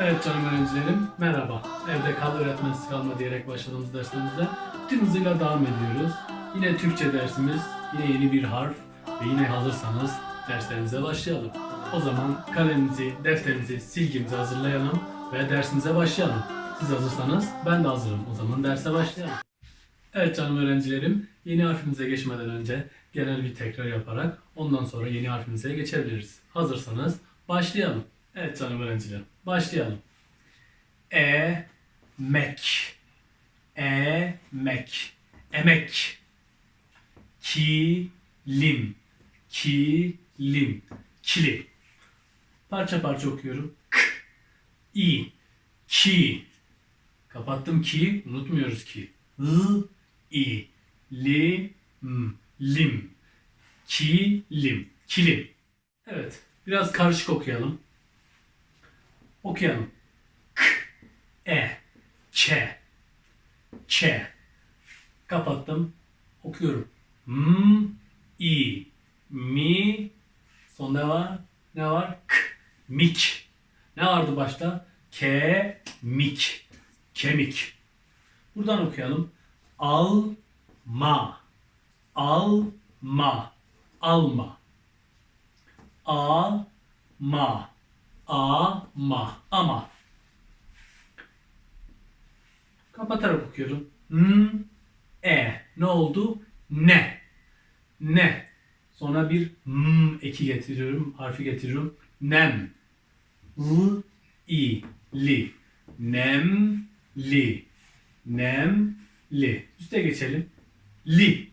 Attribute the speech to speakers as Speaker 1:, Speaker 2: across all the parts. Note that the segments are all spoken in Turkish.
Speaker 1: Evet canım öğrencilerim, merhaba. Evde kal öğretmensiz kalma diyerek başladığımız derslerimize tüm hızıyla devam ediyoruz. Yine Türkçe dersimiz, yine yeni bir harf ve yine hazırsanız derslerimize başlayalım. O zaman kalemimizi, defterimizi, silgimizi hazırlayalım ve dersimize başlayalım. Siz hazırsanız ben de hazırım. O zaman derse başlayalım. Evet canım öğrencilerim, yeni harfimize geçmeden önce genel bir tekrar yaparak ondan sonra yeni harfimize geçebiliriz. Hazırsanız başlayalım. Evet canım öğrencilerim, başlayalım. E, mek, e, mek, emek, kilim, kilim, kili. Parça parça okuyorum. K, i, ki, Kapattım ki, unutmuyoruz ki. I, i, li, m, lim. Kilim, kilim. Evet, biraz karışık okuyalım. Okuyalım. K, e, k, k. Kapattım. Okuyorum. M, i, mi. Son ne var? Ne var? K, mik. Ne vardı başta? Ke, mik. Kemik. Buradan okuyalım. Alma. Alma. Alma. Ama. Ama. Kapatarak okuyorum. N, e. Ne oldu? Ne. Ne. Sonra bir m eki getiriyorum. Harfi getiriyorum. Nem. L, i, li. Nemli. Nemli. Üste geçelim. Li.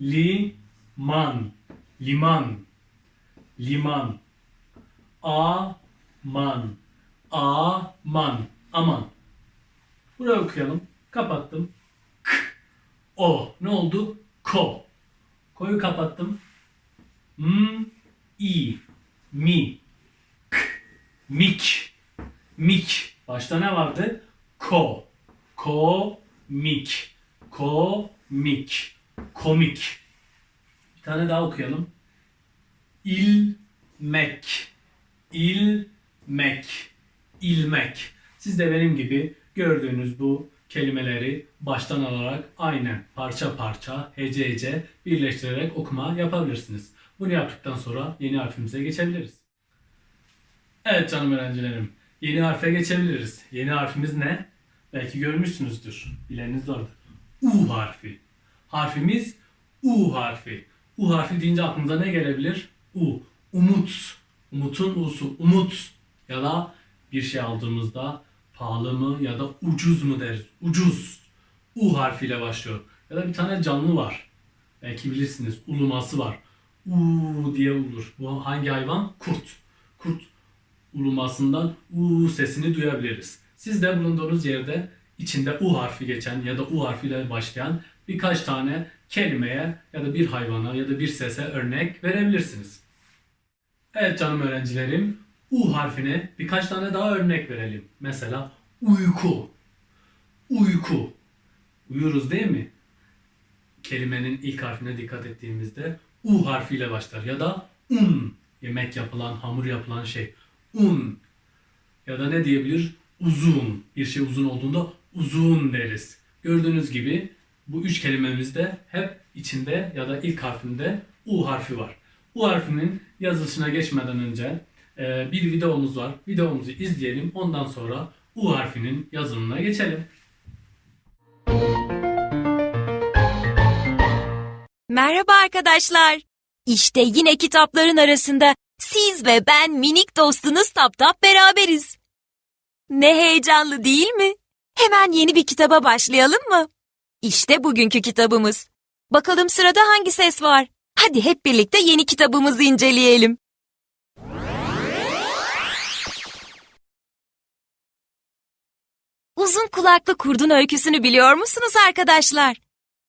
Speaker 1: Liman. Liman. Liman. Aman. Aman. Aman. Buraya okuyalım. Kapattım. K. O. Ne oldu? Ko. Koyu kapattım. M. i. Mi. K. Mik. Mik. Başta ne vardı? Ko. Komik. Komik. Komik. Bir tane daha okuyalım. İlmek. İlmek. İlmek. Siz de benim gibi gördüğünüz bu kelimeleri baştan alarak aynen parça parça hece hece birleştirerek okuma yapabilirsiniz. Bunu yaptıktan sonra yeni harfimize geçebiliriz. Evet canım öğrencilerim. Yeni harfe geçebiliriz. Yeni harfimiz ne? Belki görmüşsünüzdür. Bileniniz vardır. U harfi. Harfimiz U harfi. U harfi deyince aklınıza ne gelebilir? U. Umut. Umutun U'su. Umut. Ya da bir şey aldığımızda pahalı mı ya da ucuz mu deriz. Ucuz. U harfiyle başlıyor. Ya da bir tane canlı var. Belki bilirsiniz. Uluması var. U diye ulur. Bu hangi hayvan? Kurt. Kurt ulumasından U sesini duyabiliriz. Siz de bulunduğunuz yerde içinde U harfi geçen ya da U harfiyle başlayan birkaç tane kelimeye ya da bir hayvana ya da bir sese örnek verebilirsiniz. Evet canım öğrencilerim, U harfine birkaç tane daha örnek verelim. Mesela uyku. Uyku. Uyuruz değil mi? Kelimenin ilk harfine dikkat ettiğimizde U harfiyle başlar ya da un. Yemek yapılan, hamur yapılan şey. Un. Ya da ne diyebilir? Uzun. Bir şey uzun olduğunda uzun deriz. Gördüğünüz gibi bu üç kelimemizde hep içinde ya da ilk harfinde U harfi var. U harfinin yazılışına geçmeden önce e, bir videomuz var. Videomuzu izleyelim. Ondan sonra U harfinin yazılımına geçelim.
Speaker 2: Merhaba arkadaşlar. İşte yine kitapların arasında siz ve ben minik dostunuz Tap Tap beraberiz. Ne heyecanlı değil mi? Hemen yeni bir kitaba başlayalım mı? İşte bugünkü kitabımız. Bakalım sırada hangi ses var? Hadi hep birlikte yeni kitabımızı inceleyelim. Uzun kulaklı kurdun öyküsünü biliyor musunuz arkadaşlar?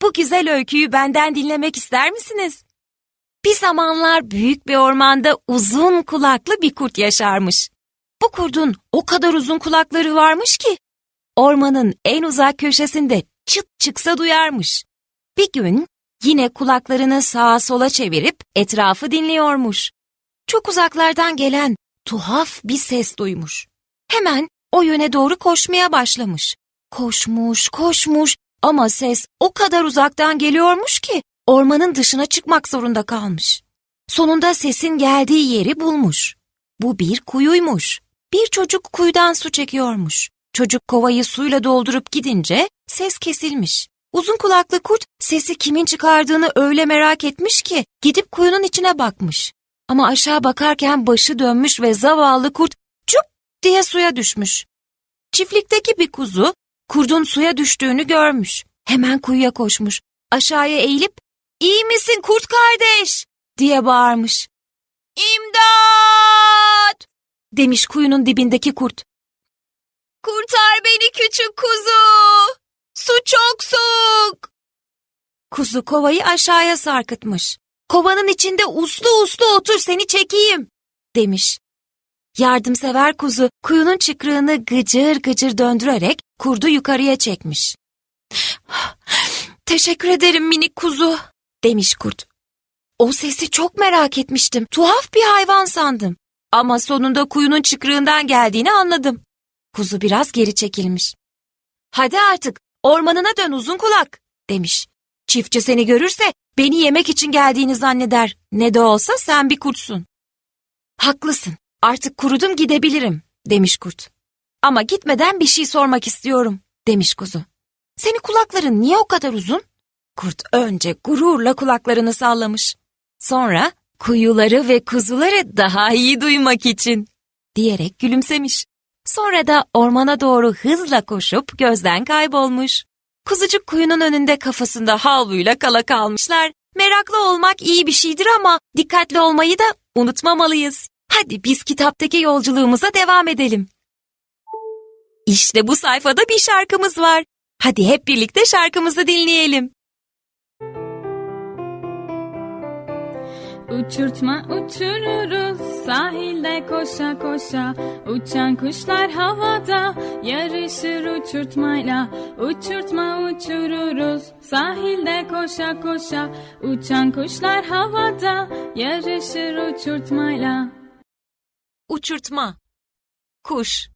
Speaker 2: Bu güzel öyküyü benden dinlemek ister misiniz? Bir zamanlar büyük bir ormanda uzun kulaklı bir kurt yaşarmış. Bu kurdun o kadar uzun kulakları varmış ki ormanın en uzak köşesinde çıt çıksa duyarmış. Bir gün yine kulaklarını sağa sola çevirip etrafı dinliyormuş. Çok uzaklardan gelen tuhaf bir ses duymuş. Hemen o yöne doğru koşmaya başlamış. Koşmuş, koşmuş ama ses o kadar uzaktan geliyormuş ki ormanın dışına çıkmak zorunda kalmış. Sonunda sesin geldiği yeri bulmuş. Bu bir kuyuymuş. Bir çocuk kuyudan su çekiyormuş. Çocuk kovayı suyla doldurup gidince ses kesilmiş. Uzun kulaklı kurt sesi kimin çıkardığını öyle merak etmiş ki gidip kuyunun içine bakmış. Ama aşağı bakarken başı dönmüş ve zavallı kurt çup diye suya düşmüş. Çiftlikteki bir kuzu kurdun suya düştüğünü görmüş. Hemen kuyuya koşmuş. Aşağıya eğilip "İyi misin kurt kardeş?" diye bağırmış. İmdat! demiş kuyunun dibindeki kurt. Kurtar beni küçük kuzu! Su çok soğuk! Kuzu kovayı aşağıya sarkıtmış. Kovanın içinde uslu uslu otur seni çekeyim, demiş. Yardımsever kuzu kuyunun çıkrığını gıcır gıcır döndürerek kurdu yukarıya çekmiş. Teşekkür ederim minik kuzu, demiş kurt. O sesi çok merak etmiştim. Tuhaf bir hayvan sandım. Ama sonunda kuyunun çıkrığından geldiğini anladım. Kuzu biraz geri çekilmiş. Hadi artık ormanına dön uzun kulak demiş. Çiftçi seni görürse beni yemek için geldiğini zanneder. Ne de olsa sen bir kurtsun. Haklısın artık kurudum gidebilirim demiş kurt. Ama gitmeden bir şey sormak istiyorum demiş kuzu. Senin kulakların niye o kadar uzun? Kurt önce gururla kulaklarını sallamış. Sonra kuyuları ve kuzuları daha iyi duymak için diyerek gülümsemiş. Sonra da ormana doğru hızla koşup gözden kaybolmuş. Kuzucuk kuyunun önünde kafasında havluyla kala kalmışlar. Meraklı olmak iyi bir şeydir ama dikkatli olmayı da unutmamalıyız. Hadi biz kitaptaki yolculuğumuza devam edelim. İşte bu sayfada bir şarkımız var. Hadi hep birlikte şarkımızı dinleyelim.
Speaker 3: Uçurtma uçururuz sahilde koşa koşa Uçan kuşlar havada. Yarışır uçurtmayla Uçurtma uçururuz. Sahilde koşa koşa Uçan kuşlar havada. Yarışır uçurtmayla.
Speaker 2: Uçurtma. Kuş.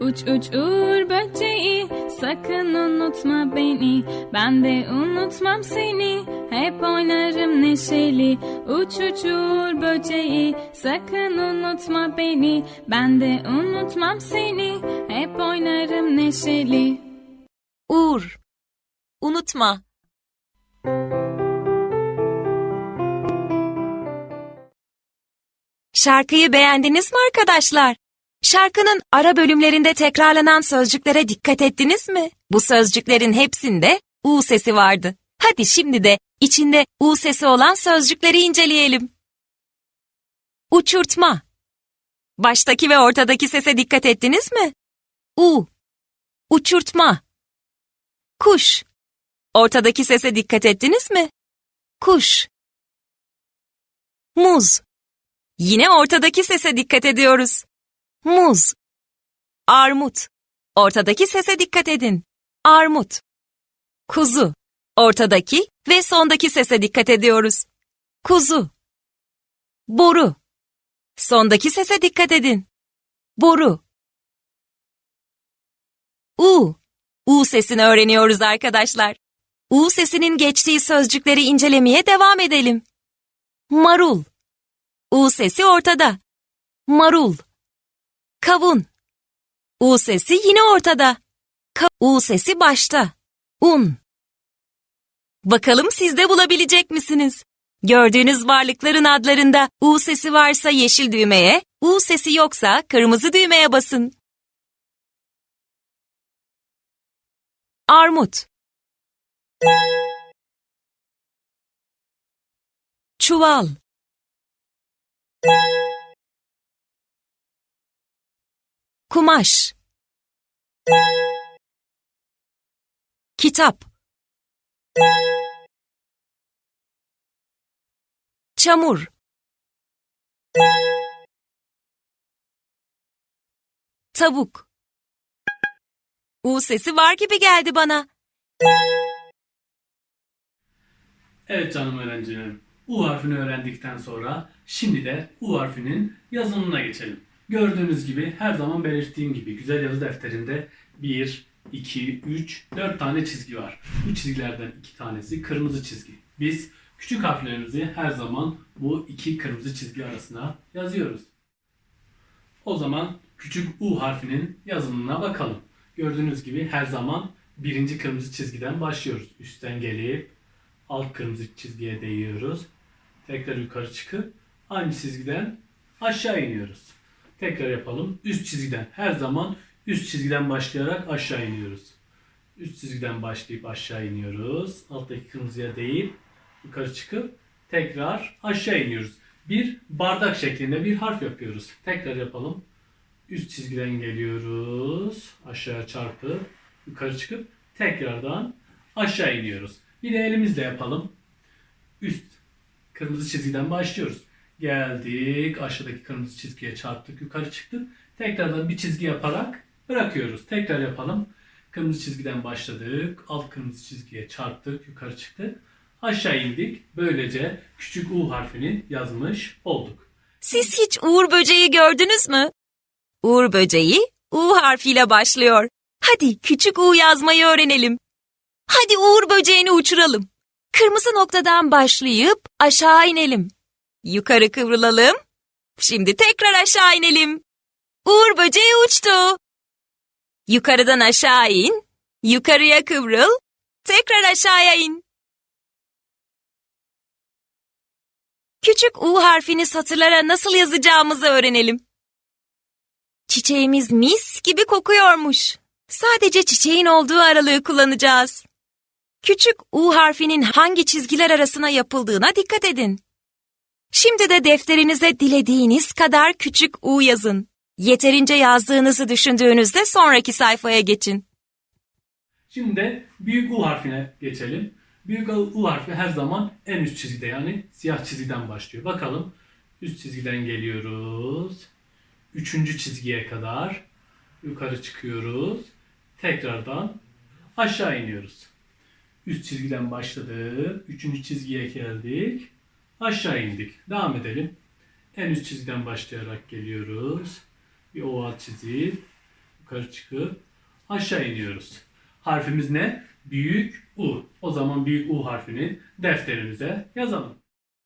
Speaker 3: Uç uç uğur böceği sakın unutma beni. Ben de unutmam seni. Hep oynarım neşeli. Uç uç uğur böceği. Sakın unutma beni. Ben de unutmam seni. Hep oynarım neşeli.
Speaker 2: Uğur Unutma. Şarkıyı beğendiniz mi arkadaşlar? Şarkının ara bölümlerinde tekrarlanan sözcüklere dikkat ettiniz mi? Bu sözcüklerin hepsinde U sesi vardı. Hadi şimdi de içinde U sesi olan sözcükleri inceleyelim. Uçurtma. Baştaki ve ortadaki sese dikkat ettiniz mi? U. Uçurtma. Kuş. Ortadaki sese dikkat ettiniz mi? Kuş. Muz. Yine ortadaki sese dikkat ediyoruz. Muz. Armut. Ortadaki sese dikkat edin. Armut. Kuzu. Ortadaki ve sondaki sese dikkat ediyoruz. Kuzu. Boru. Sondaki sese dikkat edin. Boru. U. U sesini öğreniyoruz arkadaşlar. U sesinin geçtiği sözcükleri incelemeye devam edelim. Marul. U sesi ortada. Marul. Kavun. U sesi yine ortada. Ka U sesi başta. Un. Bakalım siz de bulabilecek misiniz? Gördüğünüz varlıkların adlarında U sesi varsa yeşil düğmeye, U sesi yoksa kırmızı düğmeye basın. Armut. Çuval. Kumaş. Kitap. Çamur. Tavuk. U sesi var gibi geldi bana.
Speaker 1: Evet canım öğrencilerim. U harfini öğrendikten sonra şimdi de U harfinin yazımına geçelim. Gördüğünüz gibi her zaman belirttiğim gibi güzel yazı defterinde 1, 2, 3, 4 tane çizgi var. Bu çizgilerden iki tanesi kırmızı çizgi. Biz küçük harflerimizi her zaman bu iki kırmızı çizgi arasına yazıyoruz. O zaman küçük U harfinin yazımına bakalım. Gördüğünüz gibi her zaman birinci kırmızı çizgiden başlıyoruz. Üstten gelip alt kırmızı çizgiye değiyoruz. Tekrar yukarı çıkıp aynı çizgiden aşağı iniyoruz. Tekrar yapalım. Üst çizgiden her zaman üst çizgiden başlayarak aşağı iniyoruz. Üst çizgiden başlayıp aşağı iniyoruz. Alttaki kırmızıya değip yukarı çıkıp tekrar aşağı iniyoruz. Bir bardak şeklinde bir harf yapıyoruz. Tekrar yapalım. Üst çizgiden geliyoruz. Aşağı çarpıp yukarı çıkıp tekrardan aşağı iniyoruz. Bir de elimizle yapalım. Üst kırmızı çizgiden başlıyoruz. Geldik aşağıdaki kırmızı çizgiye çarptık yukarı çıktık. Tekrardan bir çizgi yaparak bırakıyoruz. Tekrar yapalım. Kırmızı çizgiden başladık. Alt kırmızı çizgiye çarptık yukarı çıktık. Aşağı indik. Böylece küçük U harfini yazmış olduk.
Speaker 2: Siz hiç Uğur böceği gördünüz mü? Uğur böceği U harfiyle başlıyor. Hadi küçük U yazmayı öğrenelim. Hadi Uğur böceğini uçuralım. Kırmızı noktadan başlayıp aşağı inelim. Yukarı kıvrılalım. Şimdi tekrar aşağı inelim. Uğur böceği uçtu. Yukarıdan aşağı in. Yukarıya kıvrıl. Tekrar aşağıya in. Küçük U harfini satırlara nasıl yazacağımızı öğrenelim. Çiçeğimiz mis gibi kokuyormuş. Sadece çiçeğin olduğu aralığı kullanacağız. Küçük U harfinin hangi çizgiler arasına yapıldığına dikkat edin. Şimdi de defterinize dilediğiniz kadar küçük U yazın. Yeterince yazdığınızı düşündüğünüzde sonraki sayfaya geçin.
Speaker 1: Şimdi de büyük U harfine geçelim. Büyük U harfi her zaman en üst çizgide yani siyah çizgiden başlıyor. Bakalım üst çizgiden geliyoruz. Üçüncü çizgiye kadar yukarı çıkıyoruz. Tekrardan aşağı iniyoruz. Üst çizgiden başladık. Üçüncü çizgiye geldik. Aşağı indik. Devam edelim. En üst çizgiden başlayarak geliyoruz. Bir oval çizip yukarı çıkıp aşağı iniyoruz. Harfimiz ne? Büyük U. O zaman büyük U harfini defterimize yazalım.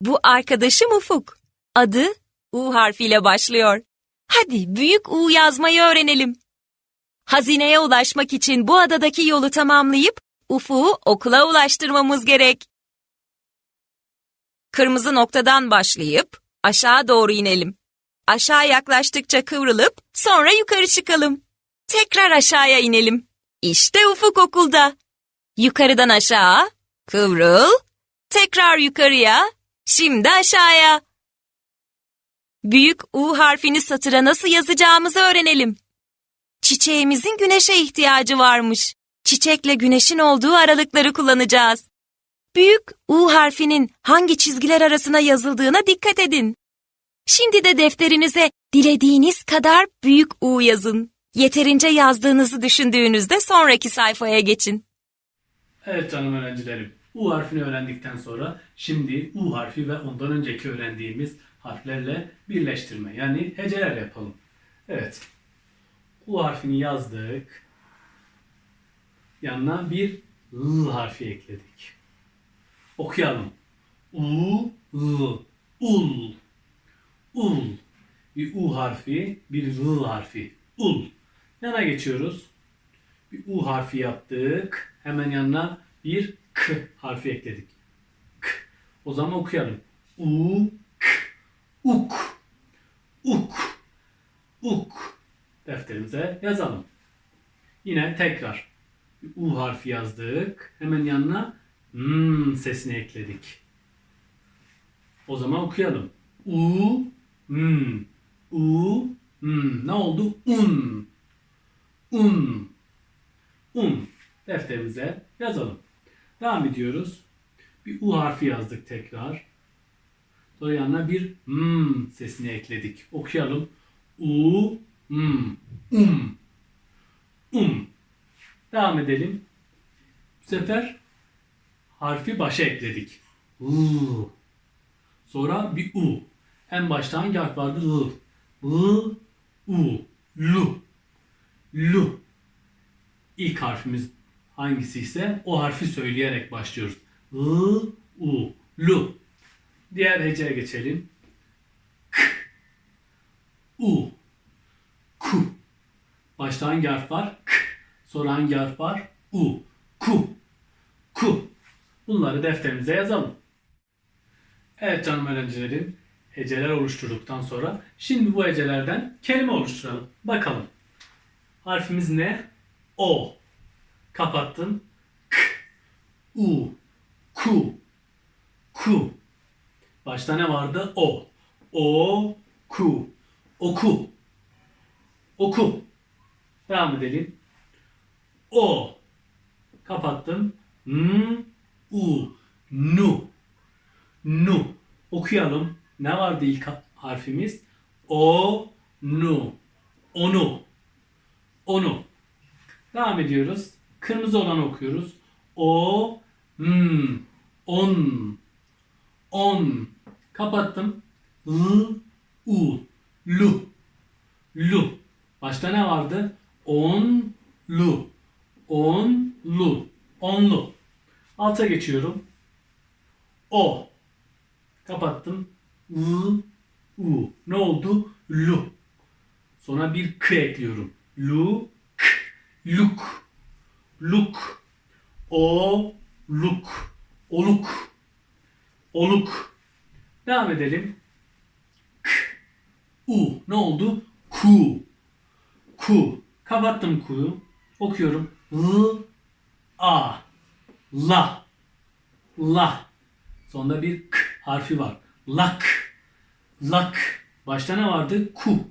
Speaker 2: Bu arkadaşım Ufuk. Adı U harfiyle başlıyor. Hadi büyük U yazmayı öğrenelim. Hazineye ulaşmak için bu adadaki yolu tamamlayıp Ufuk'u okula ulaştırmamız gerek. Kırmızı noktadan başlayıp aşağı doğru inelim. Aşağı yaklaştıkça kıvrılıp sonra yukarı çıkalım. Tekrar aşağıya inelim. İşte Ufuk okulda. Yukarıdan aşağı, kıvrıl, tekrar yukarıya, şimdi aşağıya. Büyük U harfini satıra nasıl yazacağımızı öğrenelim. Çiçeğimizin güneşe ihtiyacı varmış. Çiçekle güneşin olduğu aralıkları kullanacağız. Büyük U harfinin hangi çizgiler arasına yazıldığına dikkat edin. Şimdi de defterinize dilediğiniz kadar büyük U yazın. Yeterince yazdığınızı düşündüğünüzde sonraki sayfaya geçin.
Speaker 1: Evet canım öğrencilerim. U harfini öğrendikten sonra şimdi U harfi ve ondan önceki öğrendiğimiz harflerle birleştirme yani heceler yapalım. Evet. U harfini yazdık. Yanına bir L harfi ekledik. Okuyalım. U, L, ul, ul. Bir U harfi, bir L harfi. Ul. Yana geçiyoruz. Bir U harfi yaptık. Hemen yanına bir K harfi ekledik. K. O zaman okuyalım. U, K, uk, uk, uk. Defterimize yazalım. Yine tekrar bir U harfi yazdık. Hemen yanına M sesini ekledik. O zaman okuyalım. U, M, U, M. Ne oldu? Un. Un. Un. Defterimize yazalım. Devam ediyoruz. Bir U harfi yazdık tekrar. Sonra yanına bir M sesini ekledik. Okuyalım. U, M, um. Um. Devam edelim. Bu sefer harfi başa ekledik. L. Sonra bir U. En başta hangi harf vardı? L. L, U. Lu. Lu. İlk harfimiz hangisi ise o harfi söyleyerek başlıyoruz. L, U. Lu. Diğer heceye geçelim. K. U. Ku. Başta hangi harf var? K. Sonra hangi harf var? U. Ku. Ku. Bunları defterimize yazalım. Evet canım öğrencilerim. Heceler oluşturduktan sonra şimdi bu hecelerden kelime oluşturalım. Bakalım. Harfimiz ne? O. Kapattım. K. U. Ku. Ku. Başta ne vardı? O. O. Ku. Oku. Oku. Devam edelim. O. Kapattım. N. U. Nu. Nu. Okuyalım. Ne vardı ilk ha- harfimiz? O. Nu. Onu. Onu. Devam ediyoruz. Kırmızı olan okuyoruz. O. M. On. On. Kapattım. L. U. Lu. Lu. Başta ne vardı? On. Lu. On. Lu. Onlu. Alta geçiyorum. O. Kapattım. I, U. Ne oldu? Lu. Sonra bir k ekliyorum. Lu, k. Luk. Luk. O, luk. Oluk. Oluk. Devam edelim. K. U. Ne oldu? Ku. Ku. Kapattım ku'yu. Okuyorum. L, A. La. La. Sonunda bir k harfi var. Lak. Lak. Başta ne vardı? Ku.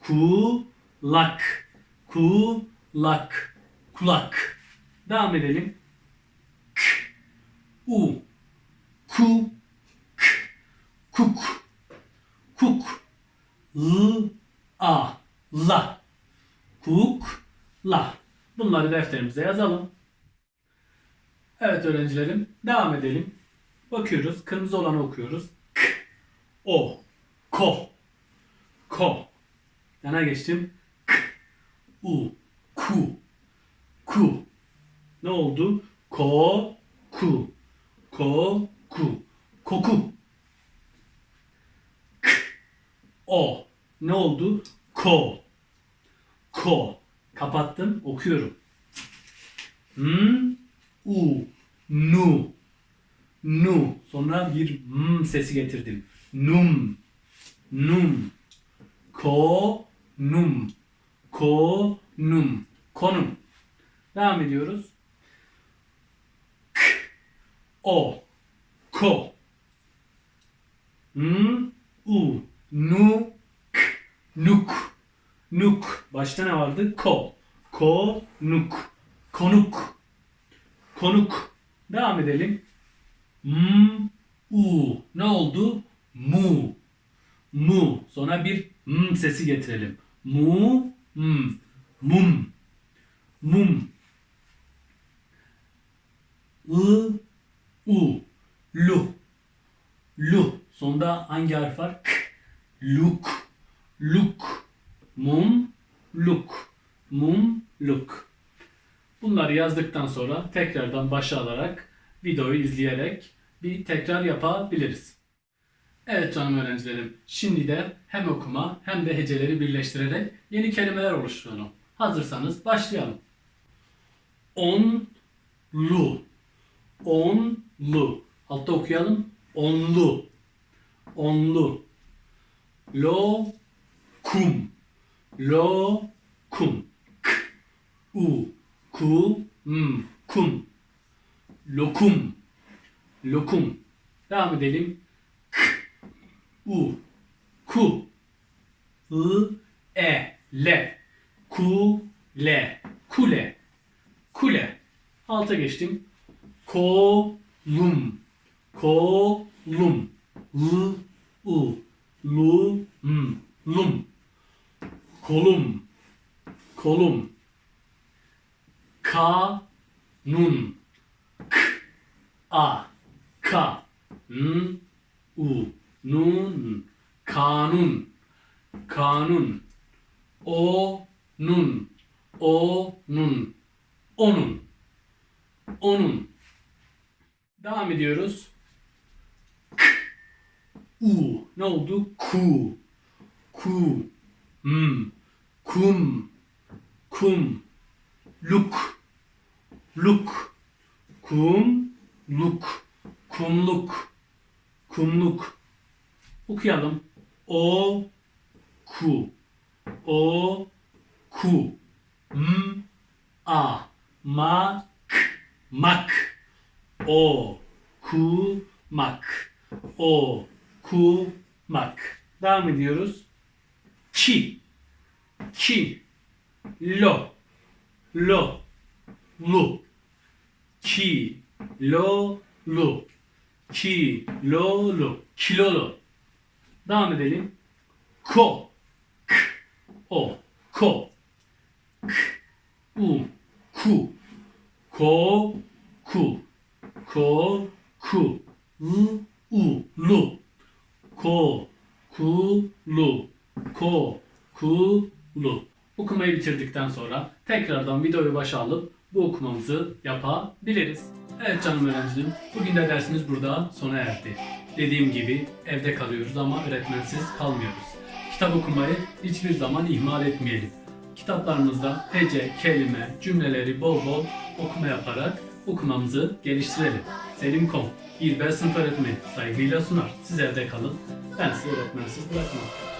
Speaker 1: Ku. Lak. Ku. Lak. Kulak. Devam edelim. K. U. Ku. K. Kuk. Kuk. L. A. La. Kuk. La. Bunları defterimize yazalım. Evet öğrencilerim devam edelim. Bakıyoruz. Kırmızı olanı okuyoruz. K, o, ko, ko. Yana geçtim. K, u, ku, ku. Ne oldu? Ko, ku, ko, ku. Koku. K, o. Ne oldu? Ko, ko. Kapattım. Okuyorum. Hmm, u, nu, nu. Sonra bir m sesi getirdim. Num, num. Ko, num. Ko, num. Konum. Devam ediyoruz. K, o, ko. M, u, nu, k, nuk. Nuk. Başta ne vardı? Ko. Ko, nuk. Konuk. Konuk. Devam edelim. M, u. Ne oldu? Mu. Mu. Sonra bir m sesi getirelim. Mu, m. Mum. Mum. I, u. Lu. Lu. Sonunda hangi harf var? K. Luk. Luk. Mum. Luk. Mum. Luk. Bunları yazdıktan sonra tekrardan başa alarak videoyu izleyerek bir tekrar yapabiliriz. Evet canım öğrencilerim. Şimdi de hem okuma hem de heceleri birleştirerek yeni kelimeler oluşturalım. Hazırsanız başlayalım. Onlu. Onlu. Altta okuyalım. Onlu. Onlu. Lo kum. Lo kum. K. U. Ku. M. Kum. Lokum. Lokum. Devam edelim. K. U. Ku. I. E. Le. Ku. Le. Kule. Kule. Alta geçtim. Kolum. Kolum. L. U. Lu. M. Lum. Kolum. Kolum. Kanun. K. A. Ka. N, U, Nun, kanun, kanun, o, nun, o, nun, onun, onun. Devam ediyoruz. K, U, ne oldu? Ku, ku, hmm, kum, kum, luk, luk, kum, luk, kumluk, kumluk. Okuyalım. O, ku, o, ku, m, a, mak, mak, o, ku, mak, o, ku, mak. Devam ediyoruz. Ki, ki, lo, lo, lu, ki, lo, lu, ki, lo, lu, kilolu. Devam edelim. Ko, k, o, ko, k, u, ku, ko, ku, ko, ku, l, u, lu, ko, ku, lu, ko, ku, lu. Okumayı bitirdikten sonra tekrardan videoyu başa alıp bu okumamızı yapabiliriz. Evet canım öğrencilerim, bugün de dersimiz burada sona erdi. Dediğim gibi evde kalıyoruz ama öğretmensiz kalmıyoruz. Kitap okumayı hiçbir zaman ihmal etmeyelim. Kitaplarımızda hece, kelime, cümleleri bol bol okuma yaparak okumamızı geliştirelim. Selim Kom, İlber Sınıf Öğretmeni saygıyla sunar. Siz evde kalın, ben sizi öğretmensiz bırakmam.